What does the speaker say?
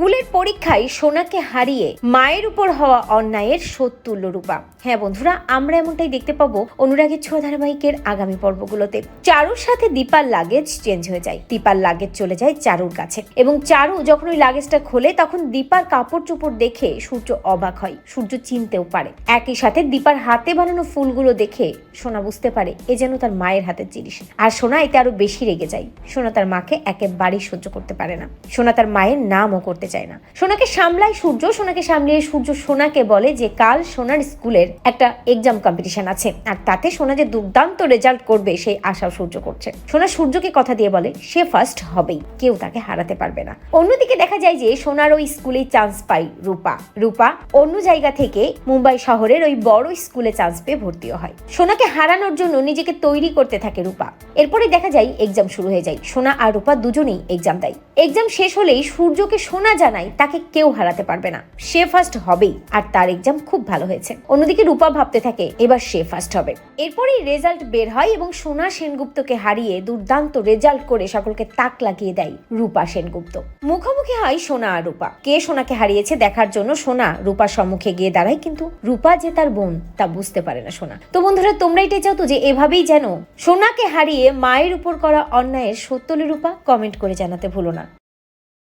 স্কুলের পরীক্ষায় সোনাকে হারিয়ে মায়ের উপর হওয়া অন্যায়ের সত্যুল্য রূপা। হ্যাঁ বন্ধুরা, আমরা এমনটাই দেখতে পাবো অনুরাগের ছোঁয়া ধারাবাহিকের আগামী পর্বগুলোতে। চারুর সাথে দীপার লাগেজ চেঞ্জ হয়ে যায়। দীপার লাগেজ চলে যায় চারুর কাছে। এবং চারু যখন ওই লাগেজটা খোলে, তখন দীপার কাপড় চোপড় দেখে সূর্য অবাক হয়। সূর্য চিনতেও পারে। একই সাথে দীপার হাতে বানানো ফুলগুলো দেখে সোনা বুঝতে পারে, এ যেন তার মায়ের হাতের জিনিস। আর সোনা এতে আরও বেশি রেগে যায়। সোনা তার মাকে একেবারেই সহ্য করতে পারে না। সোনা তার মায়ের নামও করতে চায় না। সোনাকে সামলায় সূর্য, সোনাকে সামলিয়ে সূর্য সোনাকে বলে যে কাল সোনার স্কুলের একটা এক্সাম কম্পিটিশন আছে। আর তাতে সোনা যে দুর্দান্ত রেজাল্ট করবে, সেই আশাও সূর্য করছে। সোনা সূর্যকে কথা দিয়ে বলে, সে ফার্স্ট হবেই, কেউ তাকে হারাতে পারবে না। অন্যদিকে দেখা যায় যে সোনার ওই স্কুলে চান্স পাই রূপা। রূপা অন্য জায়গা থেকে মুম্বাই শহরের ওই বড় স্কুলে চান্স পেয়ে ভর্তিও হয়। সোনাকে হারানোর জন্য নিজেকে তৈরি করতে থাকে রূপা। এরপরে দেখা যায় এক্সাম শুরু হয়ে যায়। সোনা আর রূপা দুজনেই এক্সাম দেয়। এক্সাম শেষ হলেই সূর্যকে সোনা জানায় তাকে কেউ হারাতে পারবে না। সে ফার্স্ট হবেই, আর তার এক্সাম খুব ভালো হয়েছে। অন্যদিকে রূপা ভাবতে থাকে, এবার সে ফার্স্ট হবে। এরপরেই রেজাল্ট বের হয় এবং সোনা সেনগুপ্তকে হারিয়ে দুর্দান্ত রেজাল্ট করে সকলকে তাক লাগিয়ে দেয় রূপা সেনগুপ্ত। মুখোমুখি হয় সোনা আর রূপা। কে সোনাকে হারিয়েছে দেখার জন্য সোনা রূপার সম্মুখে গিয়ে দাঁড়ায়, কিন্তু রূপা যে তার বোন, তা বুঝতে পারে না সোনা। তো বন্ধুরা, তোমরা এটাই চাও তো যে এভাবেই যেন সোনাকে হারিয়ে মায়ের উপর করা অন্যায়ের সত্যলি রূপা কমেন্ট করে জানাতে ভুলো না।